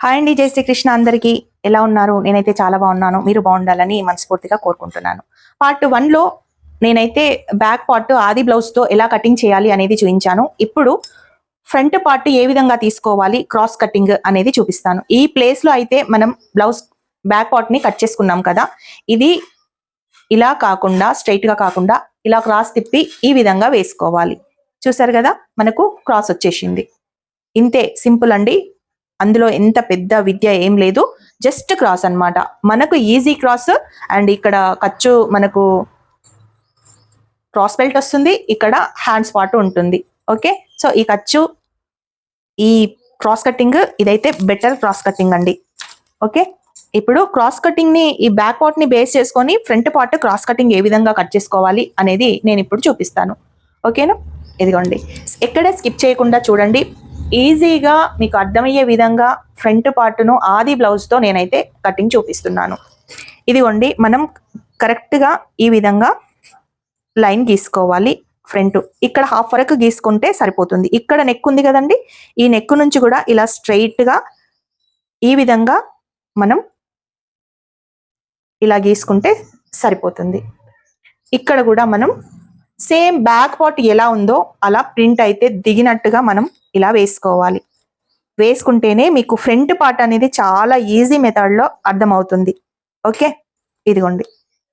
Hi అండి జై శ్రీకృష్ణ అందరికీ. ఎలా ఉన్నారు? నేనైతే చాలా బాగున్నాను. మీరు బాగుండాలని మనస్ఫూర్తిగా కోరుకుంటున్నాను. పార్ట్ వన్లో నేనైతే బ్యాక్ పార్ట్ ఆది బ్లౌజ్తో ఎలా కటింగ్ చేయాలి అనేది చూపించాను. ఇప్పుడు ఫ్రంట్ పార్ట్ ఏ విధంగా తీసుకోవాలి క్రాస్ కటింగ్ అనేది చూపిస్తాను. ఈ ప్లేస్లో అయితే మనం బ్లౌజ్ బ్యాక్ పార్ట్ని కట్ చేసుకున్నాం కదా. ఇది ఇలా కాకుండా స్ట్రైట్గా కాకుండా ఇలా క్రాస్ తిప్పి ఈ విధంగా వేసుకోవాలి. చూసారు కదా? మనకు క్రాస్ వచ్చేసింది. ఇంతే సింపుల్ అండి. అందులో ఎంత పెద్ద విద్య ఏం లేదు. జస్ట్ క్రాస్ అనమాట మనకు ఈజీ క్రాస్ అండ్ ఇక్కడ ఖర్చు మనకు క్రాస్ బెల్ట్ వస్తుంది. ఇక్కడ హ్యాండ్స్ పార్ట్ ఉంటుంది. ఓకే? సో ఈ ఖర్చు ఈ క్రాస్ కటింగ్ ఇదైతే బెటర్ క్రాస్ కటింగ్ అండి. ఓకే? ఇప్పుడు క్రాస్ కటింగ్ని ఈ బ్యాక్ పార్ట్ని బేస్ చేసుకొని ఫ్రంట్ పార్ట్ క్రాస్ కటింగ్ ఏ విధంగా కట్ చేసుకోవాలి అనేది నేను ఇప్పుడు చూపిస్తాను. ఓకేనా? ఇదిగోండి. ఎక్కడే స్కిప్ చేయకుండా చూడండి. ఈజీగా మీకు అర్థమయ్యే విధంగా ఫ్రంట్ పార్ట్ను ఆది బ్లౌజ్తో నేనైతే కటింగ్ చూపిస్తున్నాను. ఇదిగోండి మనం కరెక్ట్గా ఈ విధంగా లైన్ గీసుకోవాలి ఫ్రంట్. ఇక్కడ హాఫ్ వరకు గీసుకుంటే సరిపోతుంది. ఇక్కడ నెక్ ఉంది కదండి ఈ నెక్ నుంచి కూడా ఇలా స్ట్రైట్గా గా ఈ విధంగా మనం ఇలా గీసుకుంటే సరిపోతుంది. ఇక్కడ కూడా మనం సేమ్ బ్యాక్ పార్ట్ ఎలా ఉందో అలా ప్రింట్ అయితే దిగినట్టుగా మనం ఇలా వేసుకోవాలి. వేసుకుంటేనే మీకు ఫ్రంట్ పార్ట్ అనేది చాలా ఈజీ మెథడ్లో అర్థమవుతుంది. ఓకే? ఇదిగోండి.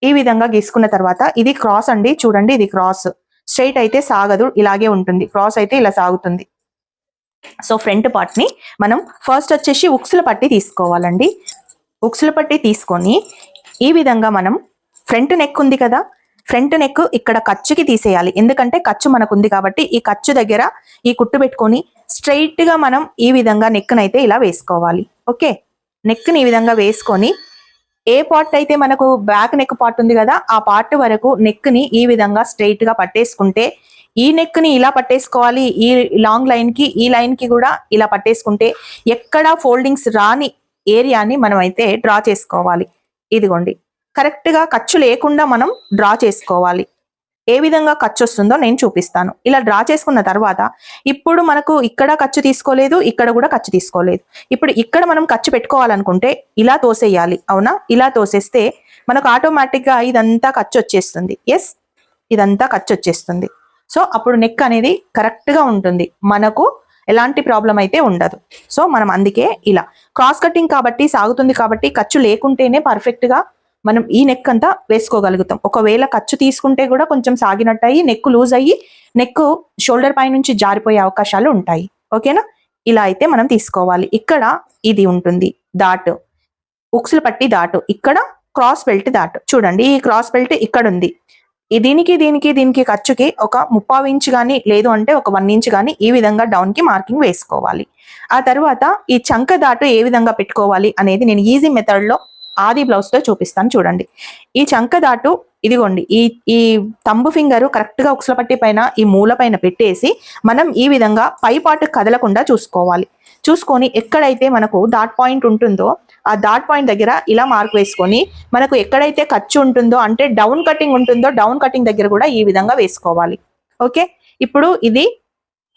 ఈ విధంగా గీసుకున్న తర్వాత ఇది క్రాస్ అండి. చూడండి ఇది క్రాస్. స్ట్రైట్ అయితే సాగదు ఇలాగే ఉంటుంది. క్రాస్ అయితే ఇలా సాగుతుంది. సో ఫ్రంట్ పార్ట్ని మనం ఫస్ట్ వచ్చేసి ఉక్సుల పట్టి తీసుకోవాలండి. ఉక్సుల పట్టి తీసుకొని ఈ విధంగా మనం ఫ్రంట్ నెక్ ఉంది కదా ఫ్రంట్ నెక్ ఇక్కడ ఖర్చుకి తీసేయాలి. ఎందుకంటే ఖర్చు మనకు ఉంది కాబట్టి ఈ ఖర్చు దగ్గర ఈ కుట్టు పెట్టుకొని స్ట్రైట్గా మనం ఈ విధంగా నెక్నైతే అయితే ఇలా వేసుకోవాలి. ఓకే? నెక్ని ఈ విధంగా వేసుకొని ఏ పార్ట్ అయితే మనకు బ్యాక్ నెక్ పార్ట్ ఉంది కదా ఆ పార్ట్ వరకు నెక్ని ఈ విధంగా స్ట్రైట్గా పట్టేసుకుంటే ఈ నెక్ని ఇలా పట్టేసుకోవాలి ఈ లాంగ్ లైన్కి ఈ లైన్కి కూడా ఇలా పట్టేసుకుంటే ఎక్కడ ఫోల్డింగ్స్ రాని ఏరియాని మనం అయితే డ్రా చేసుకోవాలి. ఇదిగోండి. కరెక్ట్గా ఖర్చు లేకుండా మనం డ్రా చేసుకోవాలి. ఏ విధంగా ఖర్చు వస్తుందో నేను చూపిస్తాను. ఇలా డ్రా చేసుకున్న తర్వాత ఇప్పుడు మనకు ఇక్కడ ఖర్చు తీసుకోలేదు ఇక్కడ కూడా ఖర్చు తీసుకోలేదు. ఇప్పుడు ఇక్కడ మనం ఖర్చు పెట్టుకోవాలనుకుంటే ఇలా తోసేయాలి అవునా? ఇలా తోసేస్తే మనకు ఆటోమేటిక్గా ఇదంతా ఖర్చు వచ్చేస్తుంది. ఎస్ ఇదంతా ఖర్చు వచ్చేస్తుంది. సో అప్పుడు నెక్ అనేది కరెక్ట్గా ఉంటుంది. మనకు ఎలాంటి ప్రాబ్లం అయితే ఉండదు. సో మనం అందుకే ఇలా. క్రాస్ కటింగ్ కాబట్టి సాగుతుంది కాబట్టి ఖర్చు లేకుంటేనే పర్ఫెక్ట్గా మనం ఈ నెక్ అంతా వేసుకోగలుగుతాం. ఒకవేళ ఖర్చు తీసుకుంటే కూడా కొంచెం సాగినట్టు అయ్యి నెక్ లూజ్ అయ్యి నెక్ షోల్డర్ పై నుంచి జారిపోయే అవకాశాలు ఉంటాయి. ఓకేనా ఇలా అయితే మనం తీసుకోవాలి. ఇక్కడ ఇది ఉంటుంది. దాటు ఉక్సులు పట్టి దాటు ఇక్కడ క్రాస్ బెల్ట్ దాటు చూడండి ఈ క్రాస్ బెల్ట్ ఇక్కడ ఉంది దీనికి దీనికి దీనికి ఖర్చుకి ఒక ముప్పావు ఇంచ్ కానీ లేదు అంటే ఒక వన్ ఇంచ్ కానీ ఈ విధంగా డౌన్కి మార్కింగ్ వేసుకోవాలి. ఆ తర్వాత ఈ చంక దాటు ఏ విధంగా పెట్టుకోవాలి అనేది నేను ఈజీ మెథడ్లో ఆది బ్లౌజ్తో చూపిస్తాను చూడండి. ఈ చంక దాటు ఇదిగోండి ఈ ఈ తంబు ఫింగర్ కరెక్ట్గా ఉక్సలపట్టి పట్టి పైన ఈ మూల పైన పెట్టేసి మనం ఈ విధంగా పై పాటు కదలకుండా చూసుకోవాలి. చూసుకొని ఎక్కడైతే మనకు డాట్ పాయింట్ ఉంటుందో ఆ డాట్ పాయింట్ దగ్గర ఇలా మార్క్ వేసుకొని మనకు ఎక్కడైతే ఖర్చు ఉంటుందో అంటే డౌన్ కటింగ్ ఉంటుందో డౌన్ కటింగ్ దగ్గర కూడా ఈ విధంగా వేసుకోవాలి. ఓకే? ఇప్పుడు ఇది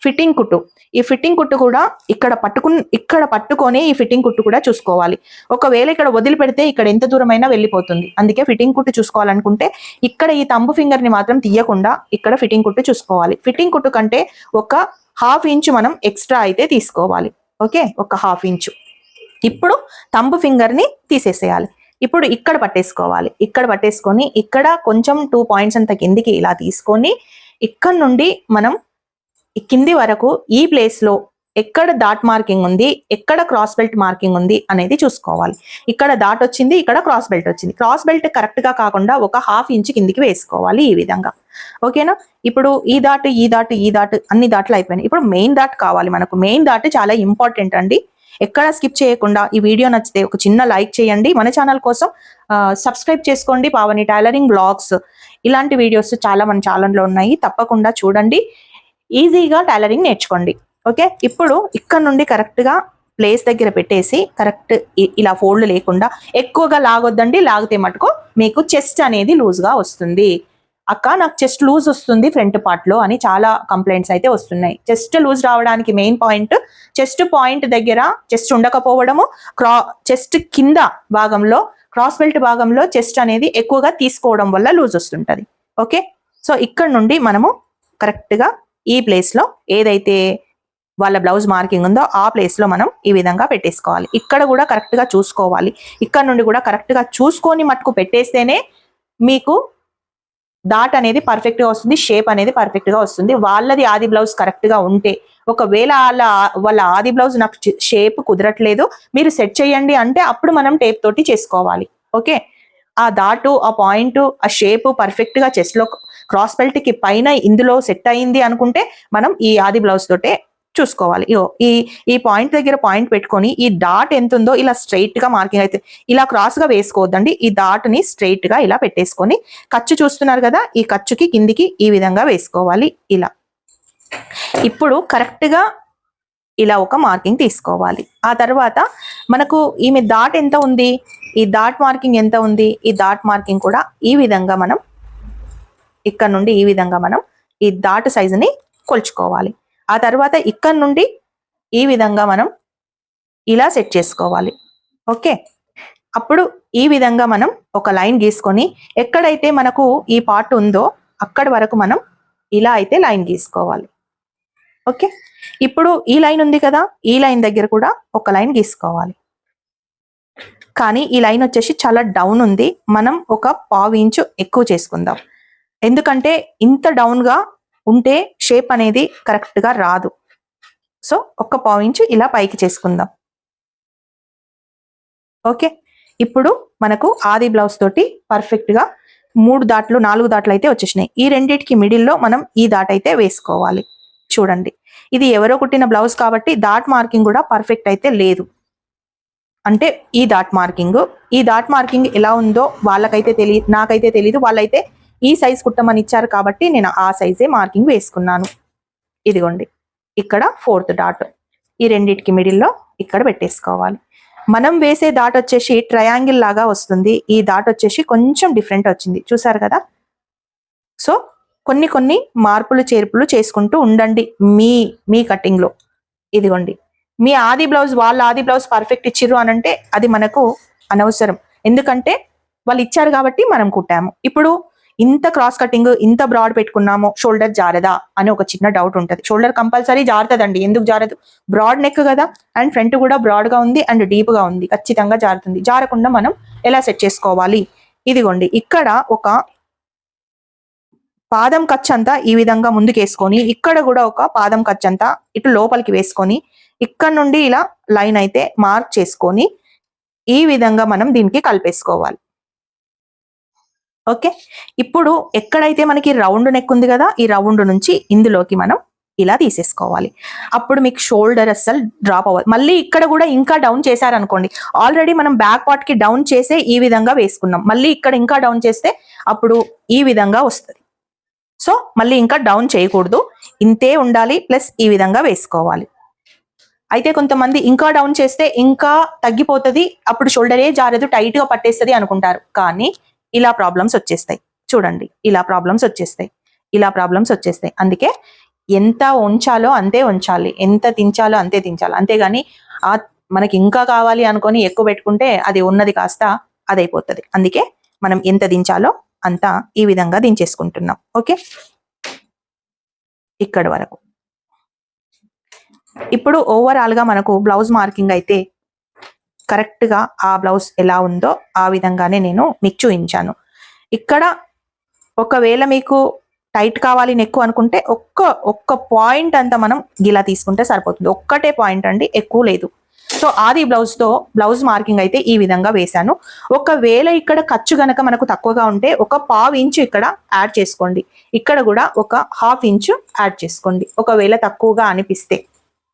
ఫిట్టింగ్ కుట్టు. ఈ ఫిట్టింగ్ కుట్టు కూడా ఇక్కడ పట్టుకుని ఇక్కడ పట్టుకొని ఈ ఫిట్టింగ్ కుట్టు కూడా చూసుకోవాలి. ఒకవేళ ఇక్కడ వదిలిపెడితే ఇక్కడ ఎంత దూరమైనా వెళ్ళిపోతుంది. అందుకే ఫిట్టింగ్ కుట్టు చూసుకోవాలనుకుంటే ఇక్కడ ఈ తంబు ఫింగర్ని మాత్రం తీయకుండా ఇక్కడ ఫిట్టింగ్ కుట్టు చూసుకోవాలి. ఫిట్టింగ్ కుట్టు కంటే ఒక హాఫ్ ఇంచ్ మనం ఎక్స్ట్రా అయితే తీసుకోవాలి. ఓకే? ఒక హాఫ్ ఇంచు. ఇప్పుడు తంబు ఫింగర్ని తీసేసేయాలి. ఇప్పుడు ఇక్కడ పట్టేసుకోవాలి. ఇక్కడ పట్టేసుకొని ఇక్కడ కొంచెం టూ పాయింట్స్ అంత కిందికి ఇలా తీసుకొని ఇక్కడ నుండి మనం కింది వరకు ఈ ప్లేస్లో ఎక్కడ డాట్ మార్కింగ్ ఉంది ఎక్కడ క్రాస్ బెల్ట్ మార్కింగ్ ఉంది అనేది చూసుకోవాలి. ఇక్కడ డాట్ వచ్చింది ఇక్కడ క్రాస్ బెల్ట్ వచ్చింది. క్రాస్ బెల్ట్ కరెక్ట్గా కాకుండా ఒక హాఫ్ ఇంచ్ కిందికి వేసుకోవాలి ఈ విధంగా. ఓకేనా ఇప్పుడు ఈ దాట్ ఈ దాట్ ఈ దాట్ అన్ని దాట్లు అయిపోయినాయి. ఇప్పుడు మెయిన్ దాట్ కావాలి మనకు. మెయిన్ దాట్ చాలా ఇంపార్టెంట్ అండి. ఎక్కడ స్కిప్ చేయకుండా ఈ వీడియో నచ్చితే ఒక చిన్న లైక్ చేయండి. మన ఛానల్ కోసం సబ్స్క్రైబ్ చేసుకోండి. Pavani tailoring blogs. ఇలాంటి వీడియోస్ చాలా మన ఛానల్లో ఉన్నాయి. తప్పకుండా చూడండి. ఈజీగా టైలరింగ్ నేర్చుకోండి. ఓకే? ఇప్పుడు ఇక్కడ నుండి కరెక్ట్గా ప్లేస్ దగ్గర పెట్టేసి కరెక్ట్ ఇలా ఫోల్డ్ లేకుండా ఎక్కువగా లాగొద్దండి. లాగితే మటుకు మీకు చెస్ట్ అనేది లూజ్గా వస్తుంది. అక్క నాకు చెస్ట్ లూజ్ వస్తుంది ఫ్రంట్ పార్ట్లో అని చాలా కంప్లైంట్స్ అయితే వస్తున్నాయి. చెస్ట్ లూజ్ రావడానికి మెయిన్ పాయింట్ చెస్ట్ పాయింట్ దగ్గర చెస్ట్ ఉండకపోవడము క్రా చెస్ట్ కింద భాగంలో క్రాస్ బెల్ట్ భాగంలో చెస్ట్ అనేది ఎక్కువగా తీసుకోవడం వల్ల లూజ్ వస్తుంటుంది. ఓకే? సో ఇక్కడ నుండి మనము కరెక్ట్గా ఈ ప్లేస్లో ఏదైతే వాళ్ళ బ్లౌజ్ మార్కింగ్ ఉందో ఆ ప్లేస్లో మనం ఈ విధంగా పెట్టేసుకోవాలి. ఇక్కడ కూడా కరెక్ట్గా చూసుకోవాలి. ఇక్కడ నుండి కూడా కరెక్ట్గా చూసుకొని మట్టుకు పెట్టేస్తేనే మీకు డాట్ అనేది పర్ఫెక్ట్గా వస్తుంది షేప్ అనేది పర్ఫెక్ట్గా వస్తుంది. వాళ్ళది ఆది బ్లౌజ్ కరెక్ట్గా ఉంటే ఒకవేళ వాళ్ళ వాళ్ళ ఆది బ్లౌజ్ నాకు షేప్ కుదరట్లేదు మీరు సెట్ చేయండి అంటే అప్పుడు మనం టేప్ తోటి చేసుకోవాలి. ఓకే? ఆ దాటు ఆ పాయింట్ ఆ షేప్ పర్ఫెక్ట్గా చెస్ట్లో క్రాస్ బెల్ట్కి పైన ఇందులో సెట్ అయింది అనుకుంటే మనం ఈ ఆది బ్లౌజ్ తోటే చూసుకోవాలి. ఈ ఈ పాయింట్ దగ్గర పాయింట్ పెట్టుకొని ఈ డాట్ ఎంత ఉందో ఇలా స్ట్రైట్గా మార్కింగ్ అయితే ఇలా క్రాస్గా వేసుకోవద్దండి. ఈ డాట్ని స్ట్రైట్గా ఇలా పెట్టేసుకొని ఖర్చు చూస్తున్నారు కదా ఈ ఖర్చుకి కిందికి ఈ విధంగా వేసుకోవాలి. ఇలా. ఇప్పుడు కరెక్ట్గా ఇలా ఒక మార్కింగ్ తీసుకోవాలి. ఆ తర్వాత మనకు ఈమె డాట్ ఎంత ఉంది? ఈ డాట్ మార్కింగ్ ఎంత ఉంది? ఈ డాట్ మార్కింగ్ కూడా ఈ విధంగా మనం ఇక్కడ నుండి ఈ విధంగా మనం ఈ దాటు సైజుని కొలుచుకోవాలి. ఆ తర్వాత ఇక్కడ నుండి ఈ విధంగా మనం ఇలా సెట్ చేసుకోవాలి. ఓకే అప్పుడు ఈ విధంగా మనం ఒక లైన్ గీసుకొని ఎక్కడైతే మనకు ఈ పార్ట్ ఉందో అక్కడి వరకు మనం ఇలా అయితే లైన్ గీసుకోవాలి. ఓకే ఇప్పుడు ఈ లైన్ ఉంది కదా ఈ లైన్ దగ్గర కూడా ఒక లైన్ గీసుకోవాలి. కానీ ఈ లైన్ వచ్చేసి చాలా డౌన్ ఉంది. మనం ఒక పావు ఇంచు ఎక్కువ చేసుకుందాం. ఎందుకంటే ఇంత డౌన్గా ఉంటే షేప్ అనేది కరెక్ట్గా రాదు. సో ఒక్క పావు ఇంచు ఇలా పైకి చేసుకుందాం. ఓకే ఇప్పుడు మనకు ఆది బ్లౌజ్ తోటి పర్ఫెక్ట్గా మూడు దాట్లు నాలుగు దాట్లు అయితే వచ్చేసినాయి. ఈ రెండింటికి మిడిల్లో మనం ఈ దాట్ అయితే వేసుకోవాలి. చూడండి. ఇది ఎవరో కుట్టిన బ్లౌజ్ కాబట్టి దాట్ మార్కింగ్ కూడా పర్ఫెక్ట్ అయితే లేదు. అంటే ఈ దాట్ మార్కింగ్ ఈ దాట్ మార్కింగ్ ఎలా ఉందో వాళ్ళకైతే తెలియదు నాకైతే తెలియదు వాళ్ళైతే ఈ సైజ్ కుట్టమని ఇచ్చారు కాబట్టి నేను ఆ సైజే మార్కింగ్ వేసుకున్నాను. ఇదిగోండి. ఇక్కడ ఫోర్త్ డాట్ ఈ రెండిటికి మిడిల్లో ఇక్కడ పెట్టేసుకోవాలి. మనం వేసే డాట్ వచ్చేసి ట్రయాంగిల్ లాగా వస్తుంది. ఈ డాట్ వచ్చేసి కొంచెం డిఫరెంట్ వచ్చింది. చూసారు కదా? సో కొన్ని కొన్ని మార్పులు చేర్పులు చేసుకుంటూ ఉండండి మీ మీ కటింగ్లో. ఇదిగోండి. మీ ఆది బ్లౌజ్ వాళ్ళ ఆది బ్లౌజ్ పర్ఫెక్ట్ ఇచ్చిర్రు అని అంటే అది మనకు అనవసరం. ఎందుకంటే వాళ్ళు ఇచ్చారు కాబట్టి మనం కుట్టాము. ఇప్పుడు ఇంత క్రాస్ కటింగ్ ఇంత బ్రాడ్ పెట్టుకున్నాము షోల్డర్ జారదా అని ఒక చిన్న డౌట్ ఉంటుంది. షోల్డర్ కంపల్సరీ జారుతుందండి. ఎందుకు జారదు? బ్రాడ్ నెక్ కదా అండ్ ఫ్రంట్ కూడా బ్రాడ్గా ఉంది అండ్ డీప్గా ఉంది. ఖచ్చితంగా జారుతుంది. జారకుండా మనం ఎలా సెట్ చేసుకోవాలి? ఇదిగోండి ఇక్కడ ఒక పాదం ఖర్చు ఈ విధంగా ముందుకేసుకొని ఇక్కడ కూడా ఒక పాదం ఖర్చు అంతా ఇటు లోపలికి వేసుకొని ఇక్కడ నుండి ఇలా లైన్ అయితే మార్క్ చేసుకొని ఈ విధంగా మనం దీనికి కలిపేసుకోవాలి. ఓకే? ఇప్పుడు ఎక్కడైతే మనకి రౌండ్ నెక్ ఉంది కదా ఈ రౌండ్ నుంచి ఇందులోకి మనం ఇలా తీసేసుకోవాలి. అప్పుడు మీకు షోల్డర్ అస్సలు డ్రాప్ అవ్వదు. మళ్ళీ ఇక్కడ కూడా ఇంకా డౌన్ చేశారనుకోండి ఆల్రెడీ మనం బ్యాక్ పార్ట్కి డౌన్ చేసే ఈ విధంగా వేసుకున్నాం. మళ్ళీ ఇక్కడ ఇంకా డౌన్ చేస్తే అప్పుడు ఈ విధంగా వస్తుంది. సో మళ్ళీ ఇంకా డౌన్ చేయకూడదు. ఇంతే ఉండాలి ప్లస్ ఈ విధంగా వేసుకోవాలి. అయితే కొంతమంది ఇంకా డౌన్ చేస్తే ఇంకా తగ్గిపోతుంది అప్పుడు షోల్డరే జారదు టైట్గా పట్టేస్తుంది అనుకుంటారు. కానీ ఇలా ప్రాబ్లమ్స్ వచ్చేస్తాయి. చూడండి ఇలా ప్రాబ్లమ్స్ వచ్చేస్తాయి. ఇలా ప్రాబ్లమ్స్ వచ్చేస్తాయి. అందుకే ఎంత ఉంచాలో అంతే ఉంచాలి. ఎంత తించాలో అంతే తించాలి అంతేగాని ఆ మనకి ఇంకా కావాలి అనుకొని ఎక్కువ పెట్టుకుంటే అది ఉన్నది కాస్త అదైపోతుంది. అందుకే మనం ఎంత దించాలో అంతా ఈ విధంగా దించేసుకుంటున్నాం. ఓకే? ఇక్కడ వరకు. ఇప్పుడు ఓవరాల్గా మనకు బ్లౌజ్ మార్కింగ్ అయితే కరెక్ట్గా ఆ బ్లౌజ్ ఎలా ఉందో ఆ విధంగానే నేను మీకు చూపించాను. ఇక్కడ ఒకవేళ మీకు టైట్ కావాలి ఎక్కువ అనుకుంటే ఒక్క ఒక్క పాయింట్ అంతా మనం గిలా తీసుకుంటే సరిపోతుంది. ఒక్కటే పాయింట్ అండి ఎక్కువ లేదు. సో ఆది బ్లౌజ్తో బ్లౌజ్ మార్కింగ్ అయితే ఈ విధంగా వేశాను. ఒకవేళ ఇక్కడ ఖర్చు గనక మనకు తక్కువగా ఉంటే ఒక పావు ఇంచు ఇక్కడ యాడ్ చేసుకోండి. ఇక్కడ కూడా ఒక హాఫ్ ఇంచు యాడ్ చేసుకోండి. ఒకవేళ తక్కువగా అనిపిస్తే.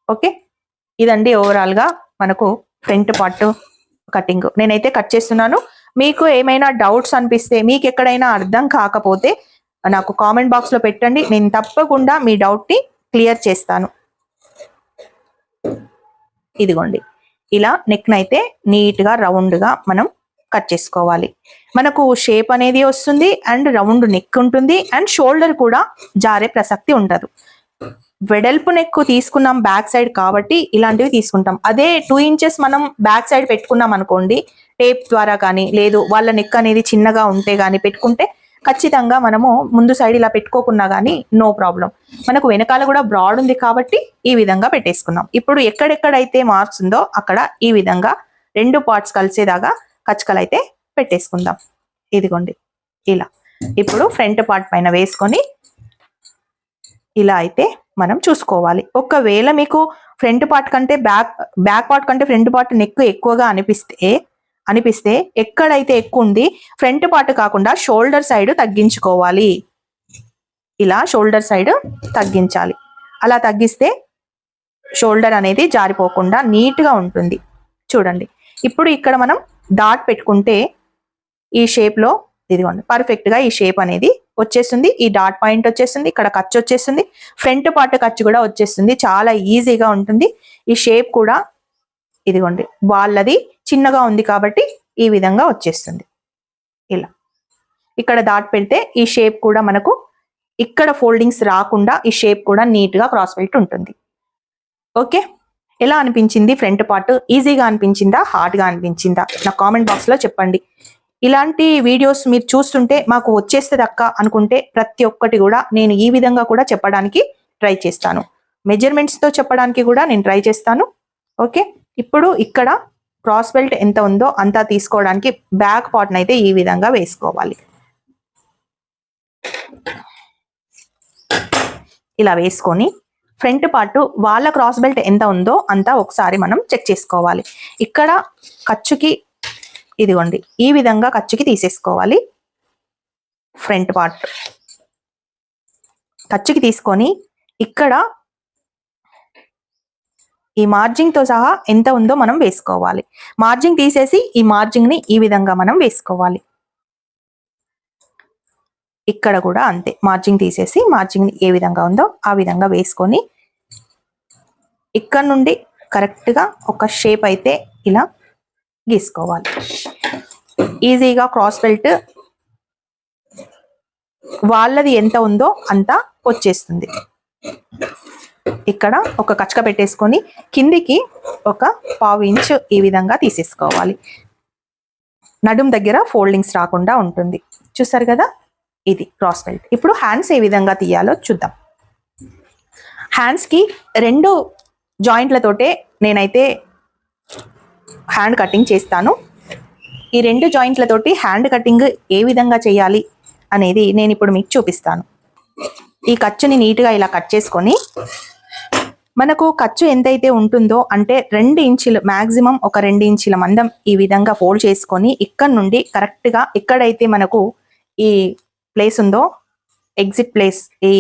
ఓకే? ఇదండి ఓవరాల్గా మనకు ఫ్రంట్ పార్ట్ కటింగ్. నేనైతే కట్ చేస్తున్నాను. మీకు ఏమైనా డౌట్స్ అనిపిస్తే మీకు ఎక్కడైనా అర్థం కాకపోతే నాకు కామెంట్ బాక్స్లో పెట్టండి. నేను తప్పకుండా మీ డౌట్ని క్లియర్ చేస్తాను. ఇదిగోండి. ఇలా నెక్ అయితే నీట్గా రౌండ్గా మనం కట్ చేసుకోవాలి. మనకు షేప్ అనేది వస్తుంది అండ్ రౌండ్ నెక్ ఉంటుంది అండ్ షోల్డర్ కూడా జారే ప్రసక్తి ఉండదు. వెడల్పు నెక్ తీసుకున్నాం బ్యాక్ సైడ్ కాబట్టి ఇలాంటివి తీసుకుంటాం. అదే టూ ఇంచెస్ మనం బ్యాక్ సైడ్ పెట్టుకున్నాం అనుకోండి టేప్ ద్వారా కానీ లేదు వాళ్ళ నెక్ అనేది చిన్నగా ఉంటే కానీ పెట్టుకుంటే ఖచ్చితంగా మనము ముందు సైడ్ ఇలా పెట్టుకోకున్నా కానీ నో ప్రాబ్లం మనకు వెనకాల కూడా బ్రాడ్ ఉంది కాబట్టి ఈ విధంగా పెట్టేసుకున్నాం. ఇప్పుడు ఎక్కడెక్కడైతే మార్క్స్ ఉందో అక్కడ ఈ విధంగా రెండు పార్ట్స్ కలిసేదాకా కచ్చకలు అయితే పెట్టేసుకుందాం. ఇదిగోండి ఇలా. ఇప్పుడు ఫ్రంట్ పార్ట్ పైన వేసుకొని ఇలా అయితే మనం చూసుకోవాలి. ఒకవేళ మీకు ఫ్రంట్ పార్ట్ కంటే బ్యాక్ బ్యాక్ పార్ట్ కంటే ఫ్రంట్ పార్ట్ నెక్ ఎక్కువగా అనిపిస్తే అనిపిస్తే ఎక్కడైతే ఎక్కువ ఉంది ఫ్రంట్ పార్ట్ కాకుండా షోల్డర్ సైడ్ తగ్గించుకోవాలి. ఇలా షోల్డర్ సైడ్ తగ్గించాలి. అలా తగ్గిస్తే షోల్డర్ అనేది జారిపోకుండా నీట్గా ఉంటుంది. చూడండి. ఇప్పుడు ఇక్కడ మనం డాట్ పెట్టుకుంటే ఈ షేప్లో ఇదిగోండి పర్ఫెక్ట్గా ఈ షేప్ అనేది వచ్చేస్తుంది. ఈ డాట్ పాయింట్ వచ్చేస్తుంది ఇక్కడ ఖర్చు వచ్చేస్తుంది. ఫ్రంట్ పార్ట్ ఖర్చు కూడా వచ్చేస్తుంది. చాలా ఈజీగా ఉంటుంది. ఈ షేప్ కూడా ఇదిగోండి వాళ్ళది చిన్నగా ఉంది కాబట్టి ఈ విధంగా వచ్చేస్తుంది. ఇలా. ఇక్కడ దాట్ పెడితే ఈ షేప్ కూడా మనకు ఇక్కడ ఫోల్డింగ్స్ రాకుండా ఈ షేప్ కూడా నీట్గా క్రాస్ బెల్ట్ ఉంటుంది. ఓకే ఎలా అనిపించింది? ఫ్రంట్ పార్ట్ ఈజీగా అనిపించిందా? హార్డ్గా అనిపించిందా? నా కామెంట్ బాక్స్లో చెప్పండి. ఇలాంటి వీడియోస్ మీరు చూస్తుంటే మాకు వచ్చేస్తుంది అక్క అనుకుంటే ప్రతి ఒక్కటి కూడా నేను ఈ విధంగా కూడా చెప్పడానికి ట్రై చేస్తాను. మెజర్మెంట్స్తో చెప్పడానికి కూడా నేను ట్రై చేస్తాను. ఓకే? ఇప్పుడు ఇక్కడ క్రాస్ బెల్ట్ ఎంత ఉందో అంతా తీసుకోవడానికి బ్యాక్ పార్ట్ని అయితే ఈ విధంగా వేసుకోవాలి. ఇలా వేసుకొని ఫ్రంట్ పార్ట్ వాళ్ళ క్రాస్ బెల్ట్ ఎంత ఉందో అంతా ఒకసారి మనం చెక్ చేసుకోవాలి. ఇక్కడ ఖర్చుకి ఇదిగోండి ఈ విధంగా ఖర్చుకి తీసేసుకోవాలి. Front part. ఖర్చుకి తీసుకొని ఇక్కడ ఈ మార్జింగ్తో సహా ఎంత ఉందో మనం వేసుకోవాలి. మార్జింగ్ తీసేసి ఈ మార్జింగ్ని ఈ విధంగా మనం వేసుకోవాలి. ఇక్కడ కూడా అంతే మార్జింగ్ తీసేసి మార్జింగ్ ఏ విధంగా ఉందో ఆ విధంగా వేసుకొని ఇక్కడ నుండి కరెక్ట్గా ఒక షేప్ అయితే ఇలా గీసుకోవాలి. ఈజీగా క్రాస్ బెల్ట్ వాళ్ళది ఎంత ఉందో అంత వచ్చేస్తుంది. ఇక్కడ ఒక కచ్చక పెట్టేసుకొని కిందికి ఒక పావు ఇంచు ఈ విధంగా తీసేసుకోవాలి. నడుం దగ్గర ఫోల్డింగ్స్ రాకుండా ఉంటుంది. చూసారు కదా? ఇది క్రాస్ బెల్ట్. ఇప్పుడు హ్యాండ్స్ ఏ విధంగా తీయాలో చూద్దాం. హ్యాండ్స్కి రెండు జాయింట్లతోటే నేనైతే హ్యాండ్ కటింగ్ చేస్తాను. ఈ రెండు జాయింట్లతోటి హ్యాండ్ కటింగ్ ఏ విధంగా చేయాలి అనేది నేను ఇప్పుడు మీకు చూపిస్తాను. ఈ ఖర్చుని నీట్గా ఇలా కట్ చేసుకొని మనకు ఖర్చు ఎంతైతే ఉంటుందో అంటే రెండు ఇంచులు మ్యాక్సిమం ఒక రెండు ఇంచుల మందం ఈ విధంగా ఫోల్డ్ చేసుకొని ఇక్కడ నుండి కరెక్ట్గా ఎక్కడైతే మనకు ఈ ప్లేస్ ఉందో ఎగ్జిట్ ప్లేస్ ఈ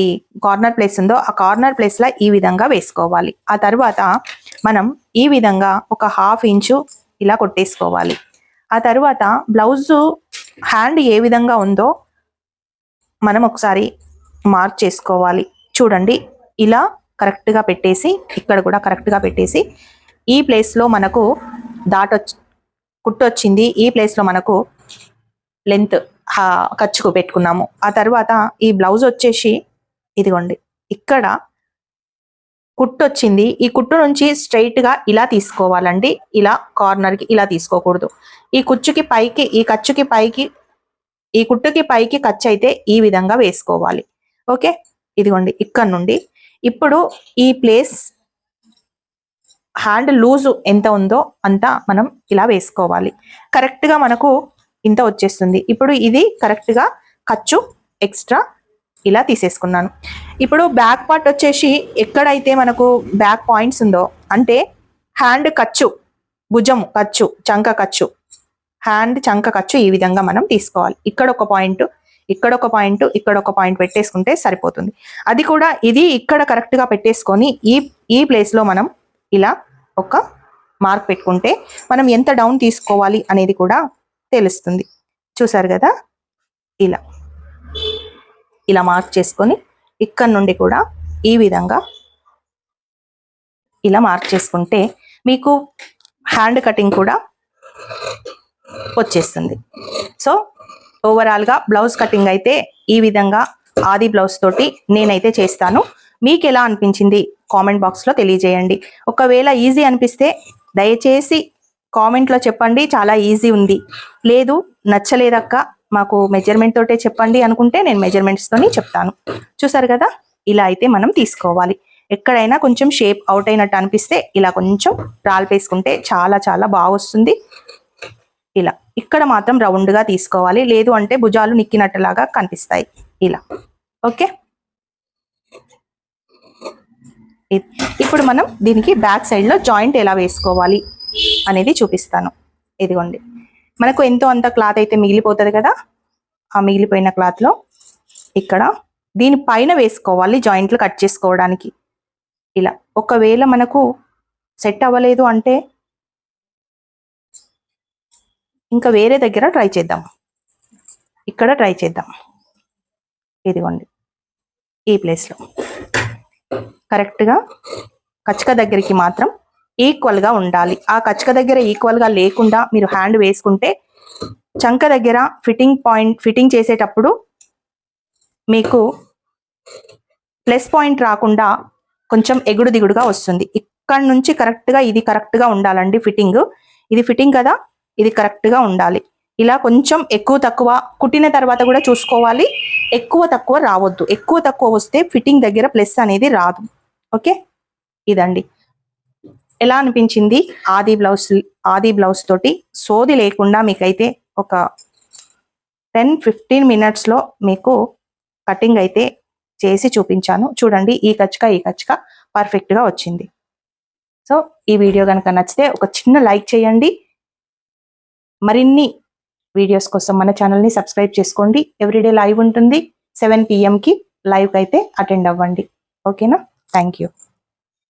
కార్నర్ ప్లేస్ ఉందో ఆ కార్నర్ ప్లేస్లో ఈ విధంగా వేసుకోవాలి. ఆ తర్వాత మనం ఈ విధంగా ఒక హాఫ్ ఇంచు ఇలా కొట్టేసుకోవాలి. ఆ తర్వాత బ్లౌజ్ హ్యాండ్ ఏ విధంగా ఉందో మనం ఒకసారి మార్క్ చేసుకోవాలి. చూడండి ఇలా కరెక్ట్గా పెట్టేసి ఇక్కడ కూడా కరెక్ట్గా పెట్టేసి ఈ ప్లేస్లో మనకు దాటొచ్చు కుట్టొచ్చింది ఈ ప్లేస్లో మనకు లెంత్ ఖర్చుకు పెట్టుకున్నాము. ఆ తర్వాత ఈ బ్లౌజ్ వచ్చేసి ఇదిగోండి ఇక్కడ కుట్టు వచ్చింది ఈ కుట్టు నుంచి స్ట్రైట్గా ఇలా తీసుకోవాలండి. ఇలా కార్నర్కి ఇలా తీసుకోకూడదు. ఈ కుచ్చుకి పైకి ఈ ఖర్చుకి పైకి ఈ కుట్టుకి పైకి ఖర్చు అయితే ఈ విధంగా వేసుకోవాలి. ఓకే? ఇదిగోండి ఇక్కడ నుండి. ఇప్పుడు ఈ ప్లేస్ హ్యాండ్ లూజు ఎంత ఉందో అంతా మనం ఇలా వేసుకోవాలి. కరెక్ట్గా మనకు ఇంత వచ్చేస్తుంది. ఇప్పుడు ఇది కరెక్ట్గా ఖర్చు ఎక్స్ట్రా ఇలా తీసేసుకున్నాను. ఇప్పుడు బ్యాక్ పార్ట్ వచ్చేసి ఎక్కడైతే మనకు బ్యాక్ పాయింట్స్ ఉందో అంటే హ్యాండ్ ఖర్చు భుజము ఖర్చు చంక ఖర్చు హ్యాండ్ చంక ఖర్చు ఈ విధంగా మనం తీసుకోవాలి. ఇక్కడ ఒక పాయింట్ ఇక్కడ ఒక పాయింట్ ఇక్కడ ఒక పాయింట్ పెట్టేసుకుంటే సరిపోతుంది. అది కూడా ఇది ఇక్కడ కరెక్ట్గా పెట్టేసుకొని ఈ ఈ ప్లేస్లో మనం ఇలా ఒక మార్క్ పెట్టుకుంటే మనం ఎంత డౌన్ తీసుకోవాలి అనేది కూడా తెలుస్తుంది. చూసారు కదా? ఇలా. ఇలా మార్క్ చేసుకొని ఇక్కడ నుండి కూడా ఈ విధంగా ఇలా మార్క్ చేసుకుంటే మీకు హ్యాండ్ కటింగ్ కూడా వచ్చేస్తుంది. సో ఓవరాల్గా బ్లౌజ్ కటింగ్ అయితే ఈ విధంగా ఆది బ్లౌజ్ తోటి నేనైతే చేస్తాను. మీకు ఎలా అనిపించింది కామెంట్ బాక్స్లో తెలియజేయండి. ఒకవేళ ఈజీ అనిపిస్తే దయచేసి కామెంట్లో చెప్పండి చాలా ఈజీ ఉంది. లేదు నచ్చలేదక్క మాకు మెజర్మెంట్ తోటే చెప్పండి అనుకుంటే నేను మెజర్మెంట్స్తోని చెప్తాను. చూసారు కదా ఇలా అయితే మనం తీసుకోవాలి. ఎక్కడైనా కొంచెం షేప్ అవుట్ అయినట్టు అనిపిస్తే ఇలా కొంచెం రాల్పేసుకుంటే చాలా చాలా బాగా వస్తుంది. ఇలా ఇక్కడ మాత్రం రౌండ్గా తీసుకోవాలి. లేదు అంటే భుజాలు నిక్కినట్టులాగా కనిపిస్తాయి. ఇలా ఓకే? ఇప్పుడు మనం దీనికి బ్యాక్ సైడ్లో జాయింట్ ఎలా వేసుకోవాలి? అనేది చూపిస్తాను. ఇదిగోండి. మనకు ఎంతో అంత క్లాత్ అయితే మిగిలిపోతుంది కదా? ఆ మిగిలిపోయిన క్లాత్లో ఇక్కడ దీని పైన వేసుకోవాలి జాయింట్లు కట్ చేసుకోవడానికి. ఇలా ఒకవేళ మనకు సెట్ అవ్వలేదు అంటే ఇంకా వేరే దగ్గర ట్రై చేద్దాం. ఇక్కడ ట్రై చేద్దాం. ఇదిగోండి. ఈ ప్లేస్లో. కరెక్ట్గా కచ్చక దగ్గరికి మాత్రం ఈక్వల్గా ఉండాలి. ఆ కచ్చక దగ్గర ఈక్వల్గా లేకుండా మీరు హ్యాండ్ వేసుకుంటే చంక దగ్గర ఫిట్టింగ్ పాయింట్ ఫిట్టింగ్ చేసేటప్పుడు మీకు ప్లస్ పాయింట్ రాకుండా కొంచెం ఎగుడు దిగుడుగా వస్తుంది. ఇక్కడ నుంచి కరెక్ట్గా ఇది కరెక్ట్గా ఉండాలండి ఫిట్టింగ్ ఇది ఫిట్టింగ్ కదా ఇది కరెక్ట్గా ఉండాలి. ఇలా కొంచెం ఎక్కువ తక్కువ కుట్టిన తర్వాత కూడా చూసుకోవాలి. ఎక్కువ తక్కువ రావద్దు. ఎక్కువ తక్కువ వస్తే ఫిట్టింగ్ దగ్గర ప్లస్ అనేది రాదు. ఓకే? ఇదండి. ఎలా అనిపించింది ఆది బ్లౌజ్ ఆది బ్లౌజ్ తోటి? సోది లేకుండా మీకైతే ఒక టెన్ ఫిఫ్టీన్ మినిట్స్లో మీకు కటింగ్ అయితే చేసి చూపించాను. చూడండి ఈ కచ్చక ఈ కచ్చక పర్ఫెక్ట్గా వచ్చింది. సో ఈ వీడియో కనుక నచ్చితే ఒక చిన్న లైక్ చేయండి. మరిన్ని వీడియోస్ కోసం మన ఛానల్ని సబ్స్క్రైబ్ చేసుకోండి. ఎవ్రీడే లైవ్ ఉంటుంది. సెవెన్ పిఎంకి లైవ్కి అయితే అటెండ్ అవ్వండి. ఓకేనా? Thank you.